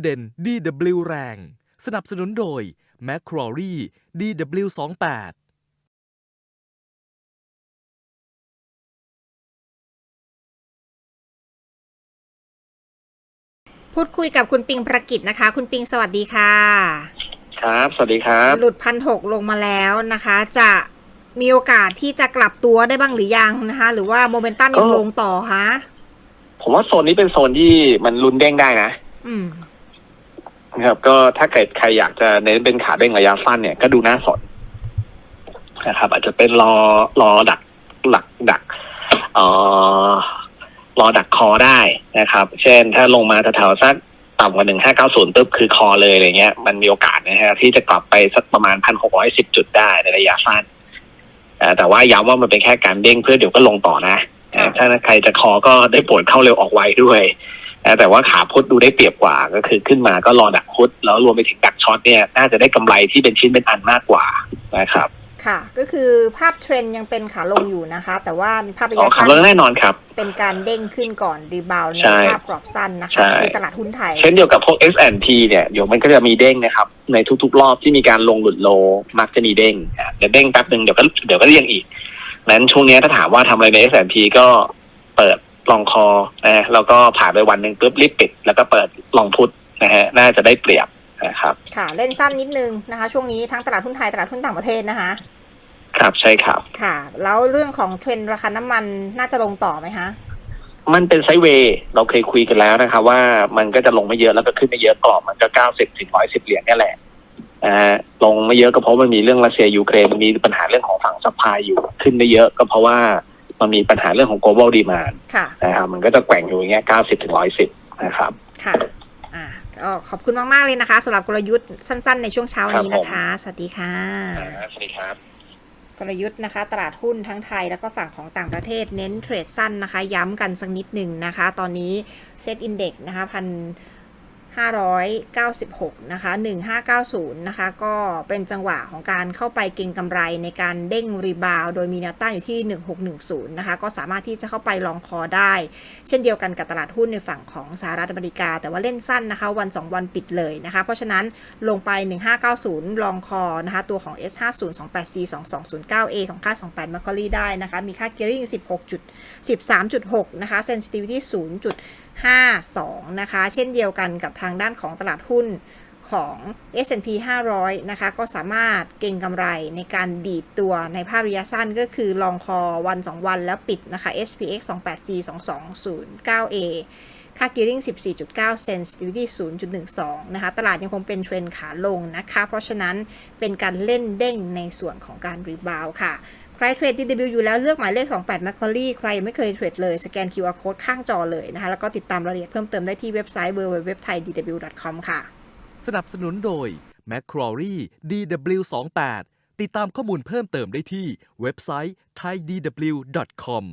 เด่น DW แรง สนับสนุนโดย m c q u a r i e DW28 พูดคุยกับคุณปิงประกิตนะคะ คุณปิงสวัสดีค่ะ ครับ สวัสดีครับ หลุดพันหกลงมาแล้วนะคะ จะมีโอกาสที่จะกลับตัวได้บ้างหรือยังนะคะ หรือว่าโมเมนตัมยังก็ลงต่อคะผมว่าโซนนี้เป็นโซนที่มันลุ้นเด้งได้นะอืม นะครับก็ถ้าเกิดใครอยากจะเน้นเป็นขาเด้งระยะสั้นเนี่ยก็ดูหน้าสนนะครับ อาจจะเป็นรอรอดักหลักดักเอ่อรอดักคอได้นะครับ เช่นถ้าลงมาแถวๆสักต่ำกว่าหนึ่งห้าเก้าศูนย์ปุ๊บคือคอเลยอะไรเงี้ย มันมีโอกาสนะฮะที่จะกลับไปสักประมาณพันหกร้อยสิบจุดได้ในระยะสั้นอ่าแต่ว่าย้ำว่ามันเป็นแค่การเด้งเพื่อเดี๋ยวก็ลงต่อนะค่ะถ้าใครจะคอก็ได้โปรดเข้าเร็วออกไวด้วย อ่าแต่ว่าขาพุทธดูได้เปรียบกว่าก็คือขึ้นมาก็รอดักพุทธแล้วรวมไปถึงดักช็อตเนี่ยน่าจะได้กำไรที่เป็นชิ้นเป็นอันมากกว่านะครับค่ะก็คือภาพเทรนด์ยังเป็นขาลงอยู่นะคะ แต่ว่าภาพระอ๋อยะขับสั้นรถแน่นอนครับ เป็นการเด้งขึ้นก่อนรีบาวในใช่ภาพกรอบสั้นนะใช่คะคือตลาดหุ้นไทย เช่นเดียวกับพวก S&P เนี่ยเดี๋ยวมันก็จะมีเด้งนะครับ ในทุกๆ รอบที่มีการลงหลุดโลมักจะมีเด้งอะเดี๋ยวเด้งแป๊บหนึ่งเดี๋ยวก็เดี๋ยวก็เรียงอีกนั้นช่วงเนี้ยถ้าถามว่าทำอะไรใน S&P ก็เปิด ลองคอนะแล้วก็ผ่านไปวันหนึ่งปุ๊บรีบปิด แล้วก็เปิดลองพุทนะฮะน่าจะได้เปรียบนะครับ ค่ะเล่นสั้นนิดนึงนะคะ ช่วงนี้ทั้งตลาดหุ้นไทยตลาดหุ้นต่างประเทศนะคะ ครับใช่ครับค่ะ แล้วเรื่องของเทรนด์ราคาน้ำมันน่าจะลงต่อไหมคะมันเป็นไซด์เวย์เราเคยคุยกันแล้วนะครับ ว่ามันก็จะลงไม่เยอะแล้วก็ขึ้นไม่เยอะกรอบมันก็เก้าสิบถึงร้อยสิบเหรียญเนี่ยแหละนะฮะลงไม่เยอะก็เพราะมันมีเรื่องรัสเซียยูเครนมันมีปัญหาเรื่องของฝั่งซัพพลายอยู่ขึ้นไม่เยอะก็เพราะว่า มันมีปัญหาเรื่องของ global demand ค่ะนะครับมันก็จะแกว่งอยู่อย่างเงี้ยเก้าสิบถึงร้อยสิบนะครับ ค่ะอ่าก็ขอบคุณมาก ๆ เลยนะคะสำหรับกลยุทธ์สั้น ๆ ในช่วงเช้าวันนี้นะคะ สวัสดีค่ะสวัสดีครับ กลยุทธ์นะคะ ตลาดหุ้นทั้งไทยแล้วก็ฝั่งของต่างประเทศเน้นเทรดสั้นนะคะ ย้ำกันสักนิดหนึ่งนะคะ ตอนนี้เซตอินเด็กนะคะพัน 596 นะคะ 1590 นะคะ ก็เป็นจังหวะของการเข้าไปเก็งกำไรในการเด้งรีบาวด์โดยมีแนวต้านอยู่ที่ 1610 นะคะ ก็สามารถที่จะเข้าไปลองคอได้ เช่นเดียวกันกับตลาดหุ้นในฝั่งของสหรัฐอเมริกา แต่ว่าเล่นสั้นนะคะ วัน 2 วันปิดเลยนะคะ เพราะฉะนั้นลงไป 1590 ลองคอนะคะ ตัวของ S50 28C 2209A ของค่า 28 m a c q u a r i e ได้นะคะ มีค่า gearing 16.13.6 นะคะ sensitivity 0. 52 นะคะ เช่นเดียวกันกับทางด้านของตลาดหุ้นของ S&P 500 นะคะ ก็สามารถเก็งกำไรในการดีดตัวในภาพระยะสั้นก็คือลองคอวัน 2 วันแล้วปิดนะคะ SPX 28C 2209A ค่า gearing 14.9 sensitivity 0.12 นะคะ ตลาดยังคงเป็นเทรนขาลงนะคะ เพราะฉะนั้นเป็นการเล่นเด้งในส่วนของการรีบาวค่ะ ใครเทรด DW อยู่แล้วเลือกหมายเลข 28 m a c q u a r i e ใครยังไม่เคยเทรดเลย สแกน QR code ข้างจอเลยนะคะ แล้วก็ติดตามรายละเอียดเพิ่มเติมได้ที่เว็บไซต์ www.thaidw.com ค่ะ สนับสนุนโดย m c q u a r i e DW28 ติดตามข้อมูลเพิ่มเติมได้ที่เว็บไซต์ thaidw.com